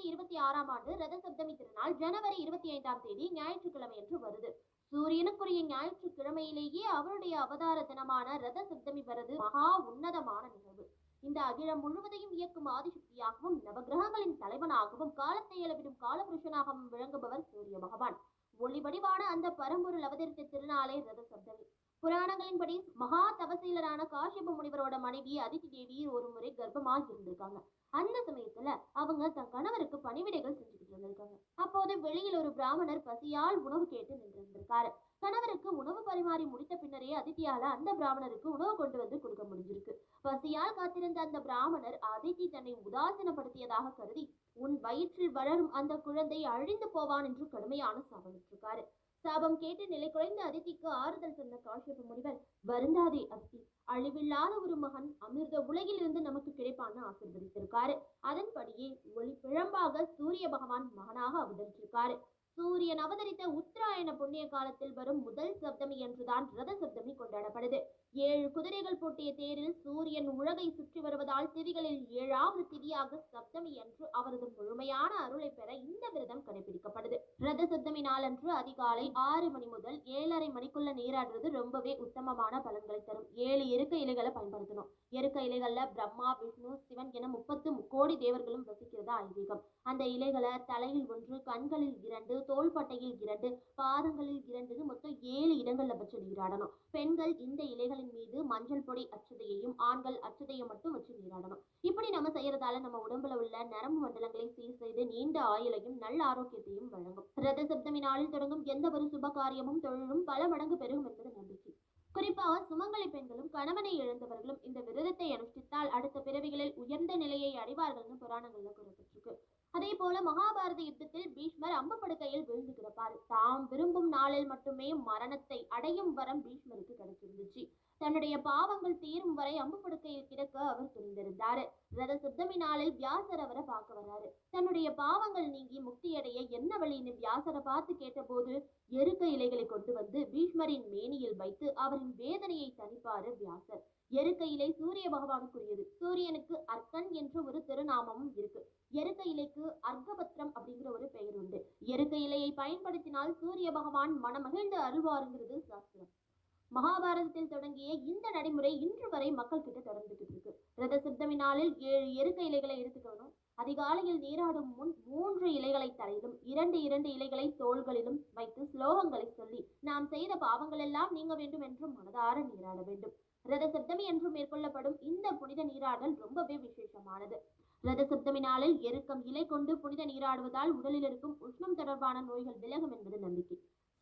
இரண்டாயிரத்தி இருபத்தி ஆறாம் ஆண்டு ரத சப்தமி திருநாள் ஜனவரி இருபத்தி ஐந்தாம் தேதி ஞாயிற்றுக்கிழமை என்று வருது. சூரியனுக்குரிய ஞாயிற்றுக்கிழமையிலேயே அவருடைய அவதார தினமான ரத சப்தமி வருது மகா உன்னதமான நிகழ்வு. இந்த அகிலம் முழுவதையும் இயக்கும் ஆதிசக்தியாகவும் நவகிரகங்களின் தலைவனாகவும் காலத்தை அளவிடும் காலபுருஷனாகவும் விளங்குபவர் சூரிய பகவான். ஒளிவடிவான அந்த பரம்பொருள் அவதரித்த திருநாளே ரத சப்தமி. புராணங்களின்படி மகா தவசீலரான காஷ்யப முனிவரோட மனைவி அதிதி தேவி ஒரு முறை கர்ப்பமாக இருந்திருக்காங்க. அந்த சமயத்துல அவங்க தன் கணவருக்கு பணிவிடைகள் செஞ்சுக்கிட்டு இருந்திருக்காங்க. அப்போது வெளியில் ஒரு பிராமணர் பசியால் உணவு கேட்டு நின்றிருந்திருக்காரு. கணவருக்கு உணவு பரிமாறி முடித்த பின்னரே அதித்தியால அந்த பிராமணருக்கு உணவு கொண்டு வந்து கொடுக்க முடிஞ்சிருக்கு. பசியால் காத்திருந்த அந்த பிராமணர் அதித்தி தன்னை உதாசீனப்படுத்தியதாக கருதி உன் வயிற்றில் வளரும் அந்த குழந்தை அழிந்து போவான் என்று கடுமையான சாபமிட்டிருக்காரு சாபம் கேட்டு நிலை குறைந்த அதித்திக்கு ஆறுதல் சொன்ன காஷ்யப முனிவர் வருந்தாதே அதித்தி அழிவில்லாத ஒரு மகன் அமிர்த உலகிலிருந்து நமக்கு கிடைப்பான்னு ஆசிர்வதித்திருக்காரு. அதன்படியே ஒளி பிழம்பாக சூரிய பகவான் மகனாக அவதரிச்சிருக்காரு. சூரியன் அவதரித்த உத்தராயண புண்ணிய காலத்தில் வரும் முதல் சப்தமி என்றுதான் ரத சப்தமி கொண்டாடப்படுது. ஏழு குதிரைகள் பூட்டிய தேரில் சூரியன் உலகை சுற்றி வருவதால் திதிகளில் ஏழாவது திதியாக சப்தமி என்று அவரது முழுமையான அருளை பெற இந்த விரதம் கடைபிடிக்கப்படுது. ரத சப்தமி நாளன்று அதிகாலை ஆறு மணி முதல் ஏழரை மணிக்குள்ள நீராடுறது ரொம்பவே உத்தமமான பலன்களை தரும். ஏழு எருக்க இலைகளை பயன்படுத்தணும். எருக்க இலைகள்ல பிரம்மா விஷ்ணு சிவன் என முப்பத்து கோடி தேவர்களும் வசிக்கிறதா ஐதீகம். அந்த இலைகளை தலையில் ஒன்று கண்களில் இரண்டு தோள்பட்டையில் இரண்டு பாதங்களில் இரண்டு மொத்தம் ஏழு இடங்கள்ல வச்சு நீராடணும் பெண்கள் இந்த இலைகளின் மீது மஞ்சள் பொடி அச்சுதையையும் ஆண்கள் அச்சுதையை மட்டும் வச்சு நீராடணும். இப்படி நம்ம செய்யறதால நம்ம உடம்புல உள்ள நரம்பு மண்டலங்களை சீர் செய்து நீண்ட ஆயுளையும் நல்ல ஆரோக்கியத்தையும் வழங்கும். ரத சப்தமி நாளில் தொடங்கும் எந்த ஒரு சுப காரியமும் தொழிலும் பல மடங்கு பெருகும் என்பது நம்பிக்கை. குறிப்பாக சுமங்கலி பெண்களும் கணவனை இழந்தவர்களும் இந்த விரதத்தை அனுஷ்டித்தால் அடுத்த பிறவிகளில் உயர்ந்த நிலையை அடைவார்கள்னு புராணங்கள்ல கூறப்பட்டிருக்கு. அதே போல மகாபாரத யுத்தத்தில் பீஷ்மர் அம்பு படுக்கையில் விழுந்து கிடப்பார். தாம் விரும்பும் நாளில் மட்டுமே மரணத்தை அடையும் வரம் பீஷ்மருக்கு கிடைக்கும். தன்னுடைய பாவங்கள் தீரும் வரை அம்பு படுக்கையில் கிடக்க அவர் துணிந்திருந்தாரு ரத சுத்தமி நாளில் வியாசர் அவரை பார்க்க வர்றாரு. தன்னுடைய பாவங்கள் நீங்கி முக்தியடைய என்ன வழின்னு வியாசரை பார்த்து கேட்டபோது எருக்க இலைகளை கொண்டு வந்து பீஷ்மரின் மேனியில் வைத்து அவரின் வேதனையை தணிப்பாரு வியாசர். எருக்க இலை சூரிய பகவானுக்குரியது. சூரியனுக்கு அர்க்கன் என்ற ஒரு திருநாமமும் இருக்கு. எருக்க இலைக்கு அர்க்கபத்ரம் அப்படிங்கிற ஒரு பெயர் உண்டு. எருக்க இலையை பயன்படுத்தினால் சூரிய பகவான் மனமகிழ்ந்து அருள்வாருங்கிறது சாஸ்திரம். மகாபாரதத்தில் தொடங்கிய இந்த நடைமுறை இன்று வரை மக்கள் கிட்ட தொடர்ந்துகிட்டு இருக்கு. ரத சித்தமி நாளில் ஏழு எருக்க இலைகளை எடுத்துக்கணும். அதிகாலையில் நீராடும் முன் மூன்று இலைகளை தலையிலும் இரண்டு இரண்டு இலைகளை தோள்களிலும் வைத்து ஸ்லோகங்களை சொல்லி நாம் செய்த பாவங்கள் எல்லாம் நீங்க வேண்டும் என்று மனதார நீராட வேண்டும். ரத சப்தமி என்று மேற்கொள்ளப்படும் இந்த புனித நீராடல் ரொம்பவே விசேஷமானது. ரத சப்தமி நாளில் எருக்கம் இலை கொண்டு புனித நீராடுவதால் உடலில் இருக்கும் உஷ்ணம் தொடர்பான நோய்கள் விலகும் என்பது நம்பிக்கை.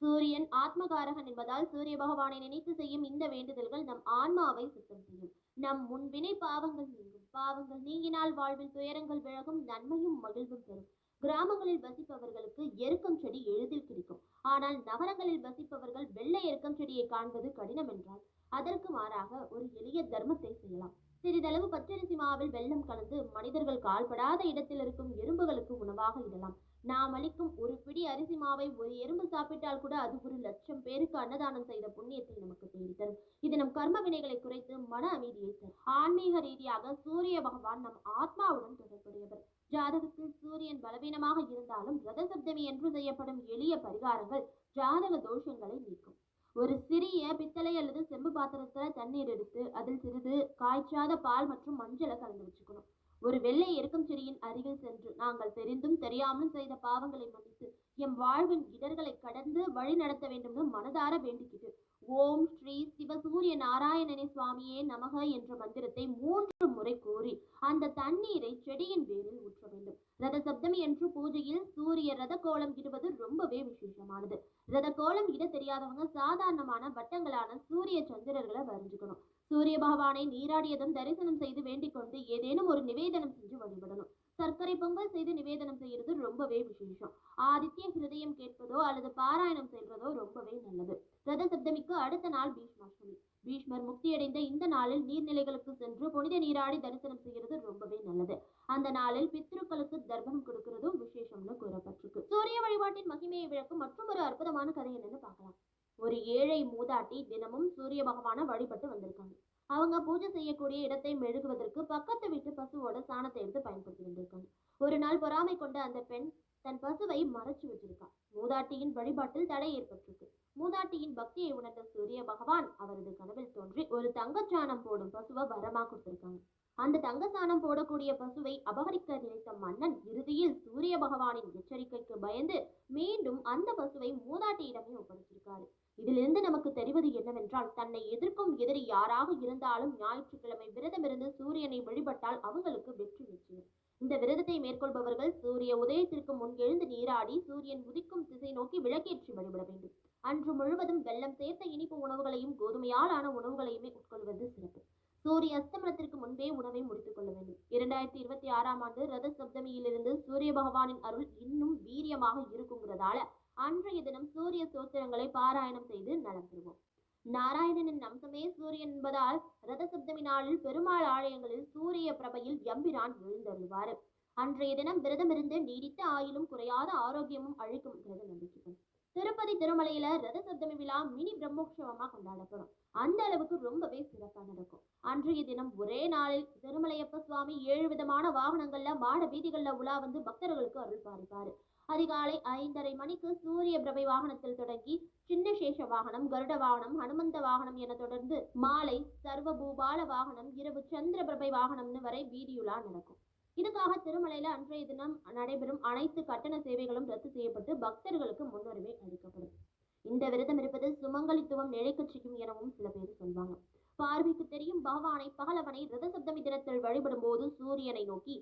சூரியன் ஆத்மகாரகன் என்பதால் சூரிய பகவானை நினைத்து செய்யும் இந்த வேண்டுதல்கள் நம் ஆன்மாவை சுத்தம் செய்யும். நம் முன்வினை பாவங்கள் நீங்கும். பாவங்கள் நீங்கினால் வாழ்வில் துயரங்கள் விலகும் நன்மையும் மகிழ்வும் பெறும் கிராமங்களில் வசிப்பவர்களுக்கு எருக்கம் செடி எளிதில் கிடைக்கும். ஆனால் நகரங்களில் வசிப்பவர்கள் வெள்ளை எருக்கம் செடியை காண்பது கடினம் என்றால் அதற்கு மாறாக ஒரு எளிய தர்மத்தை செய்யலாம். சிறிதளவு பச்சரிசி மாவில் வெள்ளம் கலந்து மனிதர்கள் கால்படாத இடத்தில் இருக்கும் எறும்புகளுக்கு உணவாக இடலாம். நாம் அளிக்கும் ஒரு பிடி அரிசி மாவை ஒரு எறும்பு சாப்பிட்டால் கூட அது ஒரு லட்சம் பேருக்கு அன்னதானம் செய்த புண்ணியத்தை நமக்கு தேடித்தரும். இது நம் கர்ம வினைகளை குறைத்து மன அமைதியை தரும். ஆன்மீக ரீதியாக சூரிய பகவான் நம் ஆத்மாவுடன் தொடர்புடையவர். ஜாதகத்தில் சூரியன் பலவீனமாக இருந்தாலும் ரத சப்தமி என்று செய்யப்படும் எளிய பரிகாரங்கள் ஜாதக தோஷங்களை நீக்கும். ஒரு சிறிய பித்தளை அல்லது செம்பு பாத்திரத்தில் தண்ணீர் எடுத்து அதில் சிறிது காய்ச்சாத பால் மற்றும் மஞ்சளை கலந்து வச்சுக்கணும். ஒரு வெள்ளை எருக்கம் செடியின் அருகில் சென்று நாங்கள் தெரிந்தும் தெரியாமலும் செய்த பாவங்களை மன்னித்து எம் வாழ்வின் இடர்களை கடந்து வழி நடத்த வேண்டும்னு மனதார வேண்டிக்கிட்டு ஓம் ஸ்ரீ சிவசூரிய நாராயணனே சுவாமியே நமக என்ற மந்திரத்தை மூன்று முறை கூறி அந்த தண்ணீரை செடியின் வேரில் ஊற்ற வேண்டும். ரத சப்தமி என்று பூஜையில் சூரிய ரத கோலம் இடுவது ரொம்பவே விசேஷமானது. ரத கோலம் இட தெரியாதவங்க சாதாரணமான வட்டங்களான சூரிய சந்திரர்களை வரைஞ்சுக்கணும். சூரிய பகவானை நீராடியதும் தரிசனம் செய்து வேண்டிக் கொண்டு ஏதேனும் ஒரு நிவேதனம் செஞ்சு வழிபடணும். சர்க்கரை பொங்கல் செய்து நிவேதனம் செய்யறது ரொம்பவே விசேஷம். ஆதித்ய ஹிருதயம் கேட்பதோ அல்லது பாராயணம் செய்வதோ ரொம்பவே நல்லது. ரத சப்தமிக்கு அடுத்த நாள் பீஷ்மாஷ்டமி. பீஷ்மர் முக்தியடைந்த இந்த நாளில் நீர்நிலைகளுக்கு சென்று புனித நீராடி தரிசனம் செய்கிறது ரொம்பவே நல்லது. அந்த நாளில் பித்ருக்களுக்கு தர்ப்பணம் கொடுக்கிறதும் விசேஷம்னு கூறப்பட்டிருக்கு. சூரிய வழிபாட்டின் மகிமையை விளக்கும் மற்றும் ஒரு அற்புதமான கதை என்னன்னு பார்க்கலாம். ஒரு ஏழை மூதாட்டி தினமும் சூரிய பகவானை வழிபட்டு வந்திருக்காங்க. அவங்க பூஜை செய்யக்கூடிய இடத்தை மெழுகுவதற்கு பக்கத்து வீட்டு பசுவோட சாணத்தை எடுத்து பயன்படுத்தி வந்திருக்காங்க ஒரு நாள் பொறாமை கொண்ட அந்த பெண் தன் பசுவை மறைச்சு வச்சிருக்கா. மூதாட்டியின் வழிபாட்டில் தடை ஏற்பட்டிருக்கு. மூதாட்டியின் பக்தியை உணர்ந்த சூரிய பகவான் அவரது கனவில் தோன்றி ஒரு தங்கச்சாணம் போடும் பசுவை வரமா கொடுத்திருக்காங்க. அந்த தங்கசானம் போடக்கூடிய பசுவை அபகரிக்க நினைத்த மன்னன் இறுதியில் சூரிய பகவானின் எச்சரிக்கைக்கு பயந்து மீண்டும் அந்த பசுவை மூதாட்டியிடமே ஒப்படைச்சிருக்காரு இதிலிருந்து நமக்கு தெரிவது என்னவென்றால் தன்னை எதிர்க்கும் எதிரி யாராக இருந்தாலும் ஞாயிற்றுக்கிழமை விரதமிருந்து சூரியனை வழிபட்டால் அவங்களுக்கு வெற்றி நிச்சயம். இந்த விரதத்தை மேற்கொள்பவர்கள் சூரிய உதயத்திற்கு முன் எழுந்து நீராடி சூரியன் உதிக்கும் திசை நோக்கி விளக்கேற்றி வழிபட வேண்டும். அன்று முழுவதும் வெள்ளம் சேர்த்த இனிப்பு உணவுகளையும் கோதுமையால் ஆன உணவுகளையுமே உட்கொள்வது சிறப்பு. சூரிய அஸ்தமனத்திற்கு முன்பே உணவை முடித்துக் கொள்ள வேண்டும். இரண்டாயிரத்தி இருபத்தி ஆறாம் ஆண்டு ரத சப்தமியிலிருந்து சூரிய பகவானின் அருள் இன்னும் வீரியமாக இருக்குங்கிறதால அன்றைய தினம் சூரிய சோத்திரங்களை பாராயணம் செய்து நலம் பெறுவோம். நாராயணனின் அம்சமே சூரியன் என்பதால் ரத சப்தமி நாளில் பெருமாள் ஆலயங்களில் சூரிய பிரபையில் எம்பிரான் விழுந்தருள்வார் அன்றைய தினம் விரதமிருந்து நீடித்த ஆயிலும் குறையாத ஆரோக்கியமும் அழிக்கும் நம்பிக்கை திருப்பதி திருமலையில ரத சப்தமி விழா மினி பிரம்மோற்சவமா கொண்டாடப்படும். அந்த அளவுக்கு ரொம்பவே சிறப்பாக நடக்கும். அன்றைய தினம் ஒரே நாளில் திருமலையப்ப சுவாமி ஏழு விதமான வாகனங்கள்ல மாட வீதிகள்ல உலா வந்து பக்தர்களுக்கு அருள் பாலிப்பாரு. அதிகாலை ஐந்தரை மணிக்கு சூரிய பிரபை வாகனத்தில் தொடங்கி சின்ன சேஷ வாகனம் கருட வாகனம் ஹனுமந்த வாகனம் என தொடர்ந்து மாலை சர்வ பூபால வாகனம் இரவு சந்திர பிரபை வாகனம்னு வரை வீதியுலா நடக்கும். இதுக்காக திருமலையில அன்றைய தினம் நடைபெறும் அனைத்து கட்டண சேவைகளும் ரத்து செய்யப்பட்டு பக்தர்களுக்கு முன்னுரிமை அளிக்கப்படும். இந்த விரதம் இருப்பது சுமங்கலித்துவம் நிலைக்கச் செய்யும் எனவும் சில பேர் சொல்வாங்க. பார்வைக்கு தெரியும். பகவானை பகலவனை ரதசப்தமி தினத்தில் வழிபடும் போது சூரியனை நோக்கி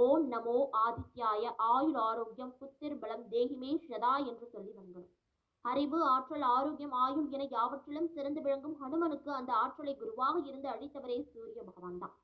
ஓம் நமோ ஆதித்யாய ஆயுள் ஆரோக்கியம் புத்திர் பலம் தேகிமே ஷதா என்று சொல்லி வந்தோம் அறிவு ஆற்றல் ஆரோக்கியம் ஆயுள் என யாவற்றிலும் சிறந்து விளங்கும் ஹனுமனுக்கு அந்த ஆற்றலை குருவாக இருந்து அழித்தவரே சூரிய பகவான் தான்.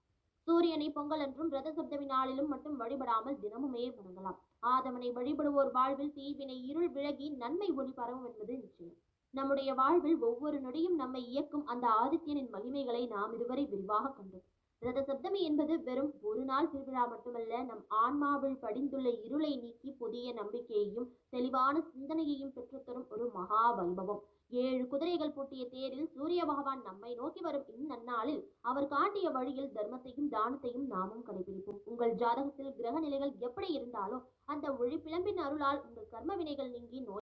சூரியனை பொங்கல் என்றும் ரத சப்தமி நாளிலும் மட்டும் வழிபடாமல் தினமுமே வணங்கலாம். ஆதவனை வழிபடுவோர் வாழ்வில் தீவினை இருள் விலகி நன்மை ஒளி பரவும் என்பது நிச்சயம். நம்முடைய வாழ்வில் ஒவ்வொரு நொடியும் நம்மை இயக்கும் அந்த ஆதித்யனின் மகிமைகளை நாம் இதுவரை விரிவாக கண்டோம். ரத சப்தமி என்பது வெறும் ஒரு நாள் திருவிழா மட்டுமல்ல நம் ஆன்மாவில் படிந்துள்ள இருளை நீக்கி புதிய நம்பிக்கையையும் தெளிவான சிந்தனையையும் பெற்றுத்தரும் ஒரு மகா வைபவம். ஏழு குதிரைகள் பூட்டிய தேரில் சூரிய பகவான் நம்மை நோக்கி வரும் இந்நன்னாளில் அவர் காட்டிய வழியில் தர்மத்தையும் தானத்தையும் நாமும் கடைபிடிப்போம். உங்கள் ஜாதகத்தில் கிரக நிலைகள் எப்படி இருந்தாலும் அந்த ஒளி பிளம்பின் அருளால் உங்கள் கர்ம வினைகள் நீங்கி நோய்